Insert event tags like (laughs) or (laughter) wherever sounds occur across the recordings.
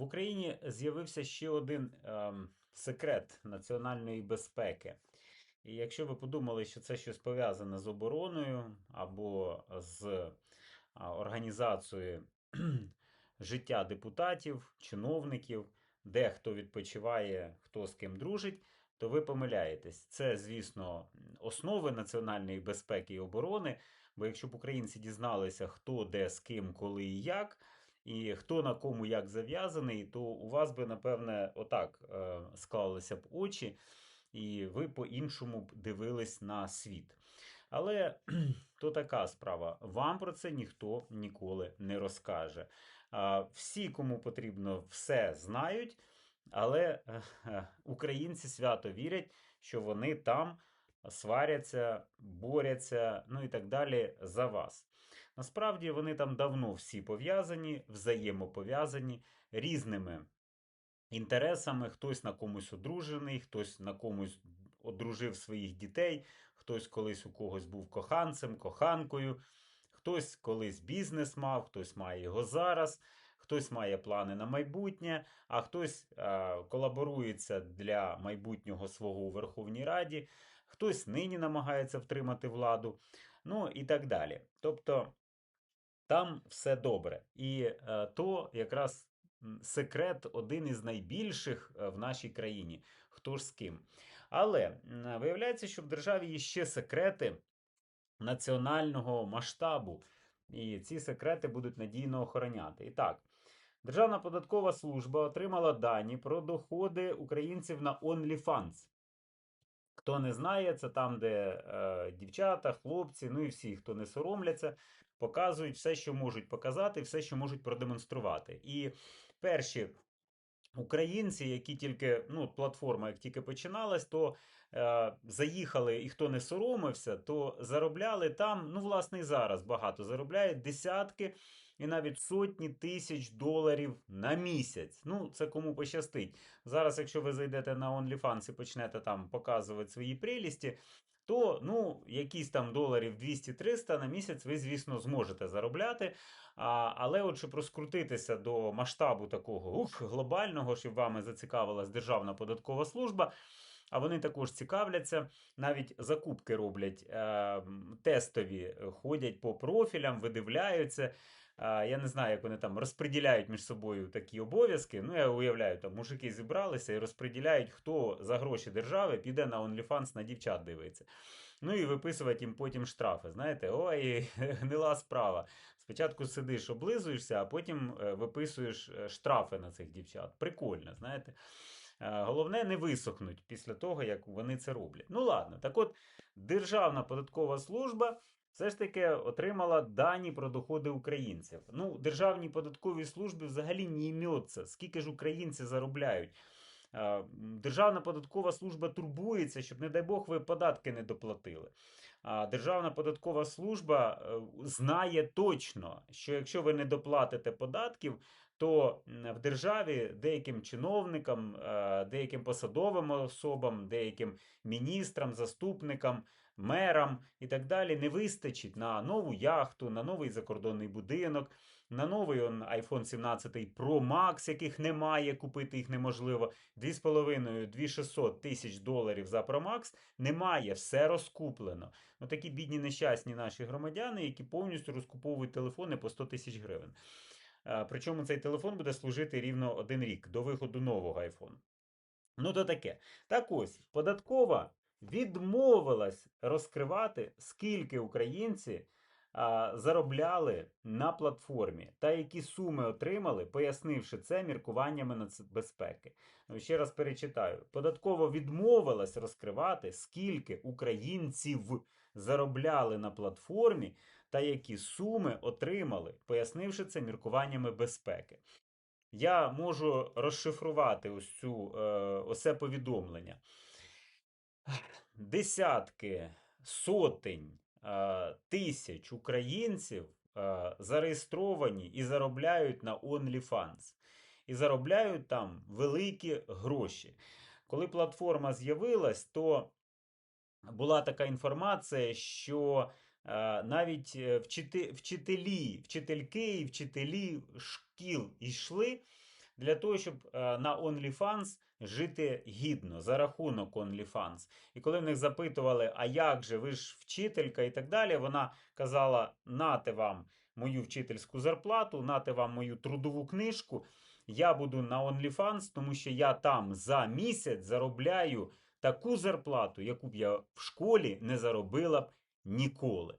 В Україні з'явився ще один ем, секрет національної безпеки. І якщо ви подумали, що це щось пов'язане з обороною або з організацією (clears throat) життя депутатів, чиновників, де хто відпочиває, хто з ким дружить, то ви помиляєтесь. Це, звісно, основи національної безпеки і оборони. Бо якщо б українці дізналися, хто де з ким, коли і як, і хто на кому як зав'язаний, то у вас би, напевне, отак е, склалися б очі, і ви по-іншому б дивились на світ. Але (clears throat) то така справа. Вам про це ніхто ніколи не розкаже. Всі, кому потрібно, все знають, але е, (laughs) українці свято вірять, що вони там сваряться, борються, ну і так далі за вас. Насправді вони там давно всі пов'язані, взаємопов'язані різними інтересами. Хтось на комусь одружений, хтось на комусь одружив своїх дітей, хтось колись у когось був коханцем, коханкою, хтось колись бізнес мав, хтось має його зараз. Хтось має плани на майбутнє, а хтось е, колаборується для майбутнього свого у Верховній Раді, хтось нині намагається втримати владу, ну і так далі. Тобто там все добре. І е, то якраз секрет один із найбільших е, в нашій країні. Хто ж з ким. Але виявляється, що в державі є ще секрети національного масштабу. І ці секрети будуть надійно охороняти. І так, Державна податкова служба отримала дані про доходи українців на OnlyFans. Хто не знає, це там, де е, дівчата, хлопці, ну і всі, хто не соромляться, показують все, що можуть показати, все, що можуть продемонструвати. І перші українці, які тільки, ну, платформа, як тільки починалась, то е, заїхали, і хто не соромився, то заробляли там, ну, власне, і зараз багато заробляють десятки і навіть сотні тисяч доларів на місяць. Ну, це кому пощастить. Зараз, якщо ви зайдете на OnlyFans і почнете там показувати свої прелісті, то ну, якісь там доларів 200-300 на місяць ви, звісно, зможете заробляти. А, Але от щоб розкрутитися до масштабу такого ух, глобального, щоб вами зацікавилась Державна податкова служба. А вони також цікавляться, навіть закупки роблять е, тестові, ходять по профілям, видивляються. Я не знаю, як вони там розподіляють між собою такі обов'язки. Ну, я уявляю, там мужики зібралися і розподіляють, хто за гроші держави піде на OnlyFans на дівчат дивиться. Ну і виписувати їм потім штрафи. Знаєте, ой, (laughs) гнила справа. Спочатку сидиш, облизуєшся, а потім е, виписуєш е, штрафи на цих дівчат. Прикольно, знаєте. Головне, не висохнуть після того, як вони це роблять. Ну, ладно, так от, Державна податкова служба все ж таки отримала дані про доходи українців. Ну, Державній податковій службі взагалі не ім'ється, скільки ж українці заробляють. Державна податкова служба турбується, щоб, не дай Бог, ви податки не доплатили. Державна податкова служба е, знає точно, що якщо ви не доплатите податків, то в державі деяким чиновникам, е, деяким посадовим особам, деяким міністрам, заступникам мерам і так далі не вистачить на нову яхту, на новий закордонний будинок, на новий он, iPhone 17 Pro Max, яких немає, купити їх неможливо. 2,5-2600 тисяч доларів за Pro Max немає, все розкуплено. Ну, Такі бідні нещасні наші громадяни, які повністю розкуповують телефони по 100 тисяч гривень. Причому цей телефон буде служити рівно один рік до виходу нового iPhone. Ну, то таке. Так ось, податкова відмовилась розкривати, скільки українці а, заробляли на платформі та які суми отримали, пояснивши це міркуваннями нацбезпеки. Ну, ще раз перечитаю: податково відмовилась розкривати, скільки українців заробляли на платформі та які суми отримали, пояснивши це міркуваннями безпеки. Я можу розшифрувати ось цю е, оце повідомлення десятки, сотень тисяч українців зареєстровані і заробляють на OnlyFans. І заробляють там великі гроші. Коли платформа з'явилась, то була така інформація, що навіть е, вчителі, вчительки і вчителі шкіл йшли для того, щоб е, на OnlyFans жити гідно за рахунок OnlyFans. І коли в них запитували, а як же, ви ж вчителька і так далі, вона казала: нате вам мою вчительську зарплату, нате вам мою трудову книжку. Я буду на OnlyFans, тому що я там за місяць заробляю таку зарплату, яку б я в школі не заробила б ніколи.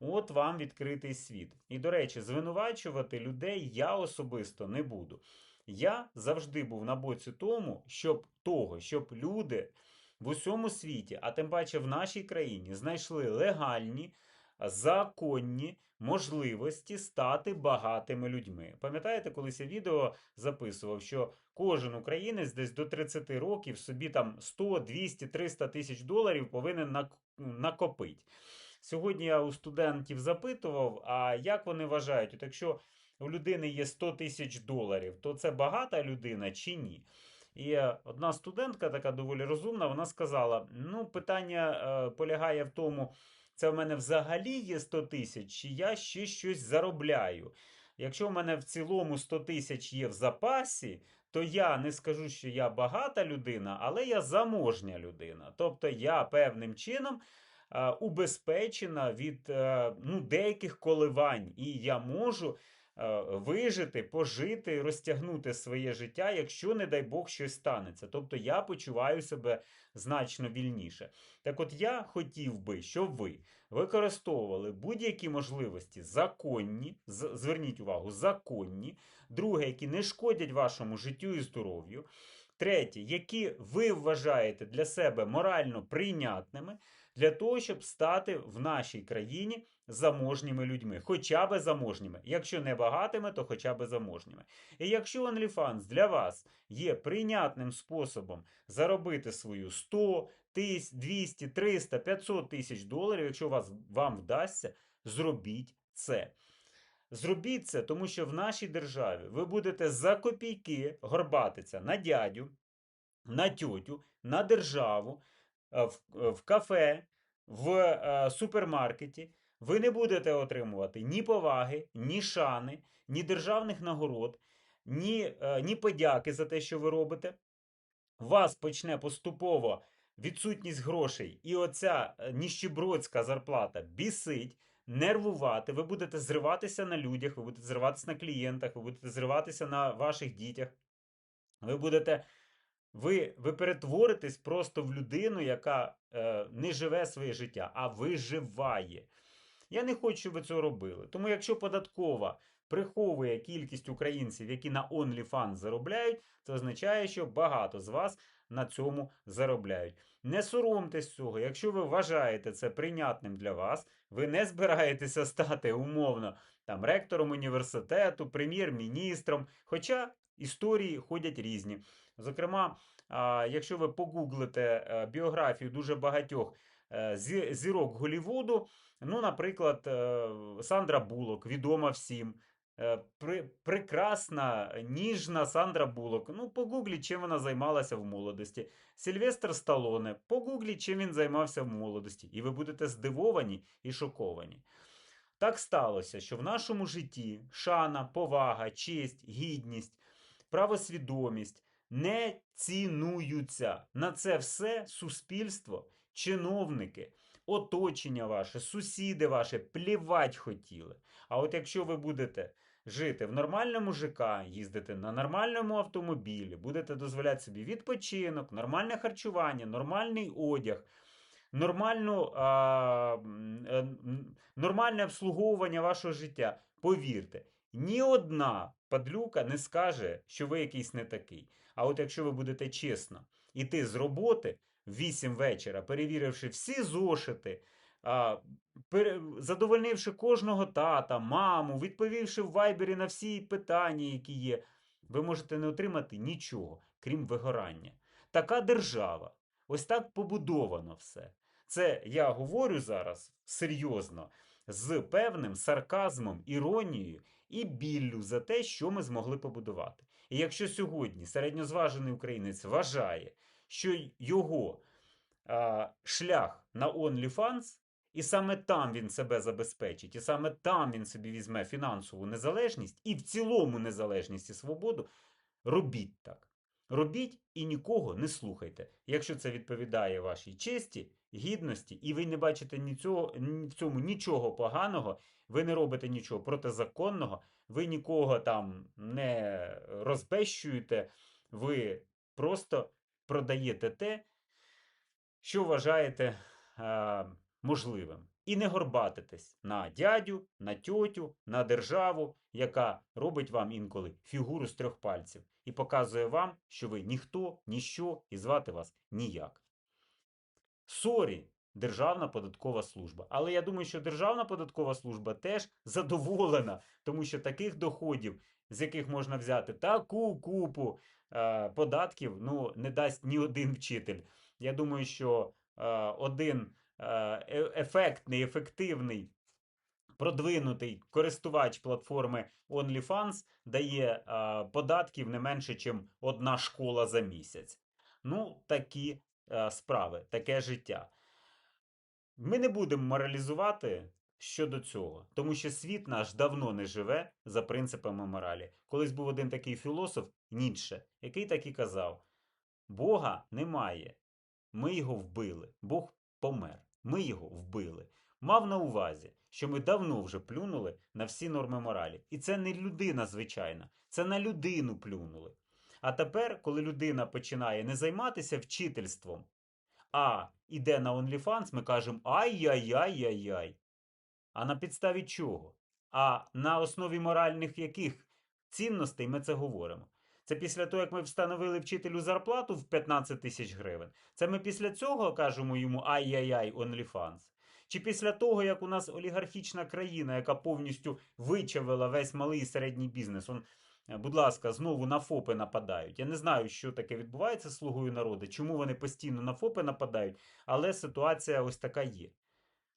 От вам відкритий світ. І, до речі, звинувачувати людей я особисто не буду. Я завжди був на боці тому, щоб того, щоб люди в усьому світі, а тим паче в нашій країні, знайшли легальні, законні можливості стати багатими людьми. Пам'ятаєте, колись я відео записував, що кожен українець десь до 30 років собі там 100, 200, 300 тисяч доларів повинен накопити. Сьогодні я у студентів запитував, а як вони вважають, от якщо у людини є 100 тисяч доларів, то це багата людина чи ні? І одна студентка, така доволі розумна, вона сказала: ну, питання е, полягає в тому, це в мене взагалі є 100 тисяч, чи я ще щось заробляю. Якщо в мене в цілому 100 тисяч є в запасі, то я не скажу, що я багата людина, але я заможня людина. Тобто я певним чином е, убезпечена від е, ну, деяких коливань, і я можу вижити, пожити, розтягнути своє життя, якщо, не дай Бог, щось станеться. Тобто я почуваю себе значно вільніше. Так от я хотів би, щоб ви використовували будь-які можливості законні, зверніть увагу, законні, друге, які не шкодять вашому життю і здоров'ю. Третє, які ви вважаєте для себе морально прийнятними, для того, щоб стати в нашій країні заможніми людьми, хоча би заможніми. Якщо не багатими, то хоча б заможніми. І якщо OnlyFans для вас є прийнятним способом заробити свою 100, тис- 200, 300, 500 тисяч доларів, якщо вас, вам вдасться, зробіть це. Зробіть це, тому що в нашій державі ви будете за копійки горбатися на дядю, на тьотю, на державу, е, в, е, в кафе, в е, супермаркеті. Ви не будете отримувати ні поваги, ні шани, ні державних нагород, ні, е, ні подяки за те, що ви робите. Вас почне поступово відсутність грошей, і оця е, ніщебродська зарплата бісить, нервувати. Ви будете зриватися на людях, ви будете зриватися на клієнтах, ви будете зриватися на ваших дітях. Ви будете. Ви, ви перетворитесь просто в людину, яка е, не живе своє життя, а виживає. Я не хочу, щоб ви це робили. Тому якщо податкова приховує кількість українців, які на OnlyFans заробляють, це означає, що багато з вас на цьому заробляють. Не соромтесь цього. Якщо ви вважаєте це прийнятним для вас, ви не збираєтеся стати умовно там ректором університету, прем'єр-міністром. Хоча історії ходять різні. Зокрема, якщо ви погуглите е, біографію дуже багатьох е, зірок Голлівуду, ну, наприклад, е, Сандра Булок, відома всім. Е, При, прекрасна, ніжна Сандра Булок. Ну, погугліть, чим вона займалася в молодості. Сільвестр Сталоне, погугліть, чим він займався в молодості. І ви будете здивовані і шоковані. Так сталося, що в нашому житті шана, повага, честь, гідність, правосвідомість не цінуються. На це все суспільство, чиновники, оточення ваше, сусіди ваші плівать хотіли. А от якщо ви будете жити в нормальному ЖК, їздити на нормальному автомобілі, будете дозволяти собі відпочинок, нормальне харчування, нормальний одяг, нормальну, а, е, нормальне обслуговування вашого життя, повірте, ні одна падлюка не скаже, що ви якийсь не такий. А от якщо ви будете чесно іти з роботи 8 вечора, перевіривши всі зошити, задовольнивши кожного тата, маму, відповівши в вайбері на всі питання, які є, ви можете не отримати нічого, крім вигорання. Така держава. Ось так побудовано все. Це я говорю зараз серйозно, з певним сарказмом, іронією і біллю за те, що ми змогли побудувати. І якщо сьогодні середньозважений українець вважає, що його а, шлях на OnlyFans, і саме там він себе забезпечить, і саме там він собі візьме фінансову незалежність і в цілому незалежність і свободу, робіть так. Робіть і нікого не слухайте. Якщо це відповідає вашій честі, гідності, і ви не бачите ні цього, ні в цьому нічого поганого, ви не робите нічого протизаконного, ви нікого там не розбещуєте, ви просто продаєте те, що вважаєте е, можливим. І не горбатитесь на дядю, на тьотю, на державу, яка робить вам інколи фігуру з трьох пальців і показує вам, що ви ніхто, ніщо і звати вас ніяк. Сорі, Державна податкова служба. Але я думаю, що Державна податкова служба теж задоволена, тому що таких доходів, з яких можна взяти таку купу податків, ну, не дасть ні один вчитель. Я думаю, що е, один е, е- ефектний, ефективний. Продвинутий користувач платформи OnlyFans дає е, податків не менше, ніж одна школа за місяць. Ну, такі е, справи, таке життя. Ми не будемо моралізувати щодо цього, тому що світ наш давно не живе за принципами моралі. Колись був один такий філософ Ніцше, який так і казав: Бога немає. Ми його вбили. Бог помер. Ми його вбили. Мав на увазі, що ми давно вже плюнули на всі норми моралі. І це не людина звичайна, це на людину плюнули. А тепер, коли людина починає не займатися вчительством, а іде на OnlyFans, ми кажемо ай-яй-яй-яй-яй. А на підставі чого? А на основі моральних яких цінностей ми це говоримо? Це після того, як ми встановили вчителю зарплату в 15 тисяч гривень. Це ми після цього кажемо йому ай-яй-яй, OnlyFans. Чи після того, як у нас олігархічна країна, яка повністю вичавила весь малий і середній бізнес, он, е, будь ласка, знову на ФОПи нападають. Я не знаю, що таке відбувається з слугою народу, чому вони постійно на ФОПи нападають, але ситуація ось така є.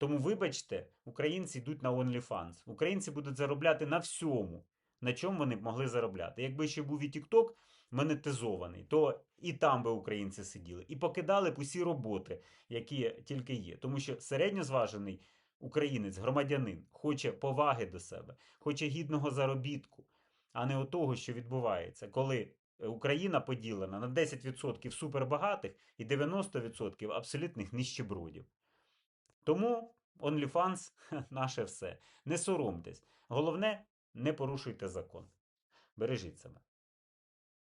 Тому, вибачте, українці йдуть на OnlyFans. Українці будуть заробляти на всьому, на чому вони б могли заробляти. Якби ще був і TikTok монетизований, то і там би українці сиділи, і покидали б усі роботи, які тільки є. Тому що середньозважений українець, громадянин, хоче поваги до себе, хоче гідного заробітку, а не отого, що відбувається, коли е, Україна поділена на 10% супербагатих і 90% абсолютних нищебродів. Тому OnlyFans (laughs) наше все. Не соромтесь. Головне, не порушуйте закон. Бережіть себе.